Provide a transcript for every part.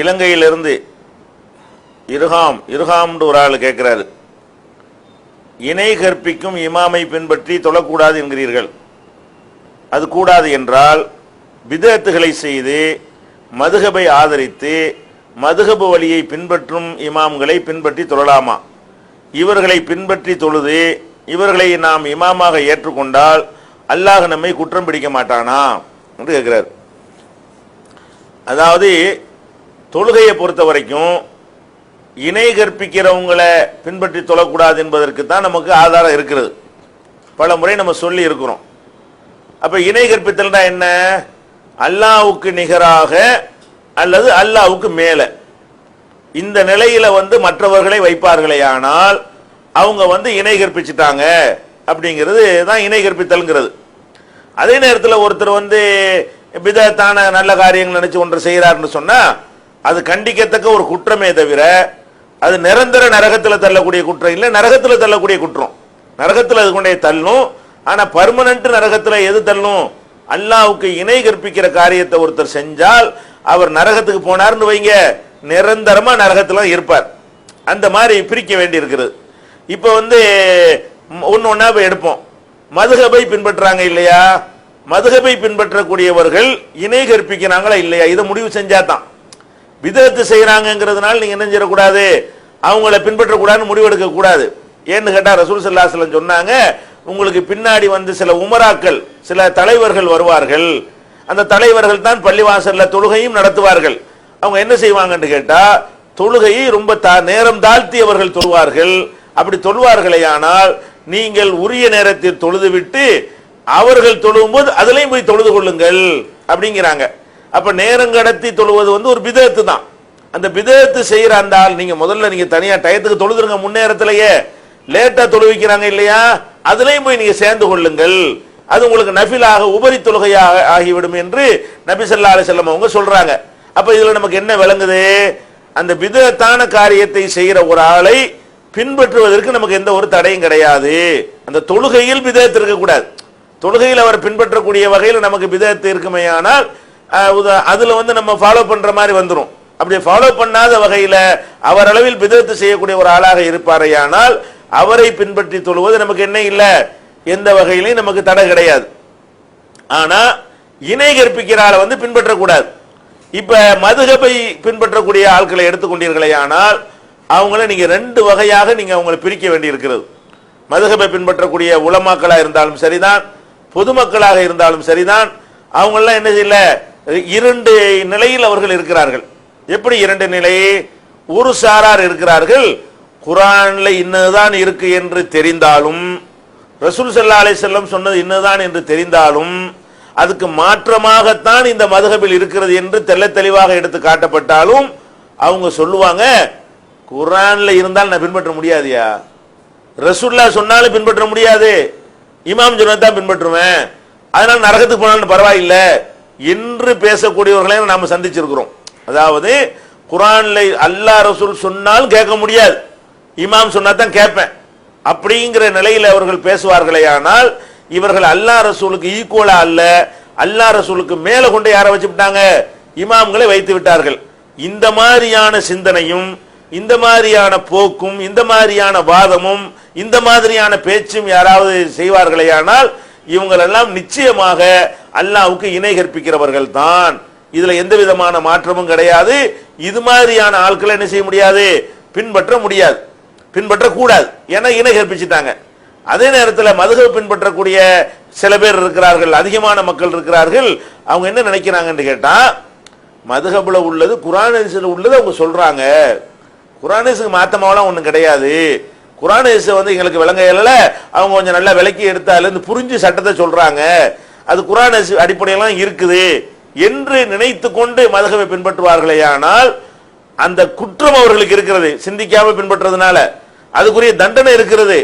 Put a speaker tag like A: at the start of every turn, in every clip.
A: இலங்கையிலிருந்து இருகாம் இருகாம்னு ஒரு ஆள் கேட்கிறாரு. இணை கற்பிக்கும் இமாமை பின்பற்றி தொழக்கூடாது என்கிறீர்கள். அது கூடாது என்றால் விதத்துகளை செய்து மதுகபை ஆதரித்து மதுகபு வழியை பின்பற்றும் இமாம்களை பின்பற்றி தொழலாமா? இவர்களை பின்பற்றி தொழுது இவர்களை நாம் இமாமாக ஏற்றுக்கொண்டால் அல்லாஹ் நம்மை குற்றம் பிடிக்க மாட்டானா? என்று கேட்கிறார். அதாவது தொழுகையை பொறுத்த வரைக்கும் இணை கற்பிக்கிறவங்களை பின்பற்றி தொழக்கூடாது என்பதற்கு தான் நமக்கு ஆதாரம் இருக்கிறது. பல முறை நம்ம சொல்லி இருக்கிறோம். அப்ப இணை கற்பித்தல்னா என்ன? அல்லாவுக்கு நிகராக அல்லது அல்லாவுக்கு மேல. இந்த நிலையில வந்து மற்றவர்களை வைப்பார்களே ஆனால் அவங்க வந்து இணை கற்பிச்சிட்டாங்க அப்படிங்கிறது தான் இணை கற்பித்தல்ங்கிறது. அதே நேரத்தில் ஒருத்தர் வந்து பிதத்தான நல்ல காரியங்கள் நினைச்சு ஒன்று செய்கிறாருன்னு சொன்னா அது கண்டிக்கத்தக்க ஒரு குற்றமே தவிர அது நிரந்தர நரகத்தில் தள்ளக்கூடிய குற்றம் இல்லை. நரகத்தில் தள்ளக்கூடிய குற்றம். நரகத்தில் அது கொண்டே தள்ளும். ஆனால் பர்மனண்ட் நரகத்தில் எது தள்ளும்? அல்லாவுக்கு இணை கற்பிக்கிற காரியத்தை ஒருத்தர் செஞ்சால் அவர் நரகத்துக்கு போனார்னு வைங்க நிரந்தரமாக நரகத்தில் இருப்பார். அந்த மாதிரி பிரிக்க வேண்டி இருக்கிறது இப்போ வந்து ஒன்று ஒன்றா போய் எடுப்போம். மதுகபை பின்பற்றுறாங்க இல்லையா? மதுகபை பின்பற்றக்கூடியவர்கள் இணை கற்பிக்கிறாங்களா இல்லையா? இதை முடிவு செஞ்சாதான். விதத்து செய்யறாங்கிறதுனால நீங்க என்ன செய்யக்கூடாது? அவங்கள பின்பற்றக்கூடாதுன்னு முடிவெடுக்க கூடாது. ஏன்னு கேட்டா ரசூல் சல்லாஹலம் சொன்னாங்க உங்களுக்கு பின்னாடி வந்து சில உமராக்கள் சில தலைவர்கள் வருவார்கள். அந்த தலைவர்கள் தான் பள்ளிவாசல்ல தொழுகையும் நடத்துவார்கள். அவங்க என்ன செய்வாங்கன்னு கேட்டா தொழுகையை ரொம்ப தா- நேரம் தாழ்த்தி அவர்கள் தொழுவார்கள். அப்படி தொழுவார்களே ஆனால் நீங்கள் உரிய நேரத்தில் தொழுது விட்டு அவர்கள் தொழும்போது அதுலேயும் போய் தொழுது கொள்ளுங்கள் அப்படிங்கிறாங்க. அப்ப நேரம் கடத்தி தொழுவது வந்து ஒரு பிதத்து தான். அந்த பிதத்து செய்யற அந்த ஆள் நீங்க முதல்ல நீங்க தனியா டயத்துக்கு தொழுதுருங்க முன்னேறத்திலேயே. லேட்டா தொழுவிக்கிறாங்க இல்லையா? அதுலயும் போய் நீங்க சேர்ந்து கொள்ளுங்கள். அது உங்களுக்கு நஃபிலாக உபரி தொழுகையாக ஆகிவிடும் என்று நபி ஸல்லல்லாஹு அலைஹி அவங்க சொல்றாங்க. அப்ப இதுல நமக்கு என்ன விளங்குது? அந்த விதத்தான காரியத்தை செய்கிற ஒரு ஆளை பின்பற்றுவதற்கு நமக்கு எந்த ஒரு தடையும் கிடையாது. அந்த தொழுகையில் விதத்து இருக்கக்கூடாது. தொழுகையில் அவர் பின்பற்றக்கூடிய வகையில் நமக்கு விதத்து இருக்குமே ஆனால் அதுல வந்து நம்ம ஃபாலோ பண்ற மாதிரி வந்துடும் அப்படி ஃபாலோ பண்ணாத வகையில அவர் அளவில் பிதத்து செய்யக்கூடிய ஒரு ஆளாக இருப்பாரையானால் அவரை பின்பற்றி தொழுவது நமக்கு என்ன இல்லை? எந்த வகையிலையும் நமக்கு தடை கிடையாது. ஆனா இணை கற்பிக்கிற ஆளை வந்து பின்பற்றக்கூடாது. இப்ப மதுகபை பின்பற்றக்கூடிய ஆட்களை எடுத்துக்கொண்டீர்களே ஆனால் அவங்கள நீங்க ரெண்டு வகையாக நீங்க அவங்களை பிரிக்க வேண்டி இருக்கிறது மதுகபை பின்பற்றக்கூடிய உலமாக்களாக இருந்தாலும் சரிதான் பொதுமக்களாக இருந்தாலும் சரிதான் அவங்கெல்லாம் என்ன செய்யல? இரண்டு நிலையில் அவர்கள் இருக்கிறார்கள். எப்படி இரண்டு நிலை? ஒரு சாரார் இருக்கிறார்கள். குரான்ல இன்னதுதான் இருக்கு என்று தெரிந்தாலும் ரசூல் சல்லா அலைஹி செல்லம் சொன்னது இன்னதான் என்று தெரிந்தாலும் அதுக்கு மாற்றமாகத்தான் இந்த மதுகபில் இருக்கிறது என்று தெல்ல தெளிவாக எடுத்து காட்டப்பட்டாலும் அவங்க சொல்லுவாங்க குரான்ல இருந்தால் நான் பின்பற்ற முடியாதியா? ரசூல்லா சொன்னாலும் பின்பற்ற முடியாது. இமாம் சொன்னதான் பின்பற்றுவேன். அதனால நரகத்துக்கு போனாலும் பரவாயில்லை. என்று பேசக்கூடியவர்களையும் நாம் சந்திச்சிருக்கிறோம். அதாவது குரான்ல அல்லா ரசூல் சொன்னாலும் கேட்க முடியாது. இமாம் சொன்னா தான் கேட்பேன். அப்படிங்கிற நிலையில் அவர்கள் பேசுவார்களே ஆனால் இவர்கள் அல்லா ரசூலுக்கு ஈக்குவலா அல்ல அல்லா ரசூலுக்கு மேலே கொண்டு யாரை வச்சுவிட்டாங்க இமாம்களை வைத்து விட்டார்கள். இந்த மாதிரியான சிந்தனையும் இந்த மாதிரியான போக்கும் இந்த மாதிரியான வாதமும் இந்த மாதிரியான பேச்சும் யாராவது செய்வார்களேயானால் இவங்களெல்லாம் நிச்சயமாக அல்லாவுக்கு இணை கற்பிக்கிறவர்கள் தான். இதுல எந்த விதமான மாற்றமும் கிடையாது. இது மாதிரியான ஆட்களை என்ன செய்ய முடியாது? பின்பற்ற முடியாது. பின்பற்றக்கூடாது. ஏன்னா இணை கற்பிச்சுட்டாங்க. அதே நேரத்தில் மதுகை பின்பற்றக்கூடிய சில பேர் இருக்கிறார்கள் அதிகமான மக்கள் இருக்கிறார்கள். அவங்க என்ன நினைக்கிறாங்கன்னு கேட்டால் மதுகபுல உள்ளது குரானேசில் உள்ளது அவங்க சொல்கிறாங்க குரானேசுக்கு மாத்தமாவெல்லாம் ஒன்றும் கிடையாது. குரானேச வந்து எங்களுக்கு விளங்க அவங்க கொஞ்சம் நல்லா விளக்கி எடுத்தாலேருந்து புரிஞ்சு சட்டத்தை சொல்கிறாங்க அது குரான் அடிப்படையெல்லாம் இருக்குது என்று நினைத்து கொண்டு மதகவை பின்பற்றுவார்களே ஆனால் அந்த குற்றம் அவர்களுக்கு இருக்கிறது. சிந்திக்காம பின்பற்றதுனால அதுக்குரிய தண்டனை இருக்கிறது.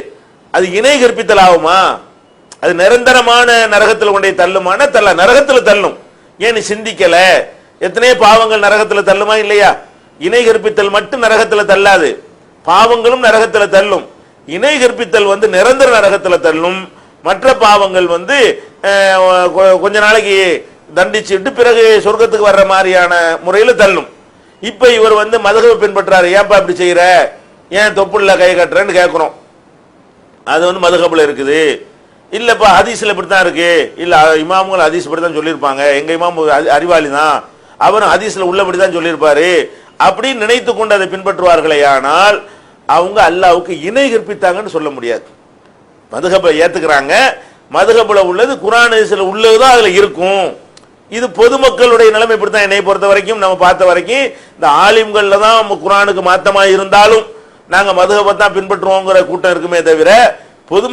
A: அது இணை கற்பித்தல் ஆகுமா? அது நிரந்தரமான நரகத்தில் கொண்டே தள்ளுமான தள்ள நரகத்தில் தள்ளும். ஏன் நீ சிந்திக்கல? எத்தனையோ பாவங்கள் நரகத்தில் தள்ளுமா இல்லையா? இணை கற்பித்தல் மட்டும் நரகத்தில் தள்ளாது. பாவங்களும் நரகத்தில் தள்ளும். இணை கற்பித்தல் வந்து நிரந்தர நரகத்தில் தள்ளும். மற்ற பாவங்கள் வந்து கொஞ்ச நாளைக்கு தண்டிச்சுட்டு பிறகு சொர்க்கத்துக்கு வர்ற மாதிரியான முறையில் தள்ளும். இப்போ இவர் வந்து மதகவை பின்பற்றாரு. ஏன்பா இப்படி செய்கிற ஏன் தொப்புள்ள கை கட்டுறேன்னு கேட்குறோம் அது வந்து மதுகப்பில் இருக்குது. இல்லைப்பா ஹதீஸில் இப்படி தான் இருக்குது இல்லை இமாமுகள் ஹதீஸ் இப்படி தான் சொல்லியிருப்பாங்க. எங்கள் இமாம் அறிவாளி தான். அவரும் ஹதீஸில் உள்ளபடி தான் சொல்லியிருப்பாரு. அப்படின்னு நினைத்து கொண்டு அதை பின்பற்றுவார்களே ஆனால் அவங்க அல்லாவுக்கு இணை கற்பித்தாங்கன்னு சொல்ல முடியாது. மதுகப்பை ஏற்றுக்கிறாங்க மதுகபுல உள்ளது குரான் ஹதீஸ்ல உள்ளதுதான் அதுல இருக்கும். இது பொதுமக்களுடைய நிலைமை இப்படித்தான். என்னை பொறுத்த வரைக்கும் நம்ம பார்த்த வரைக்கும் இந்த ஆலிம்கள்ல தான் நம்ம குரானுக்கு மாத்தமா இருந்தாலும் நாங்க மதுகபை தான் பின்பற்றுவோங்கிற கூட்டம் இருக்குமே தவிர பொதுமக்கள்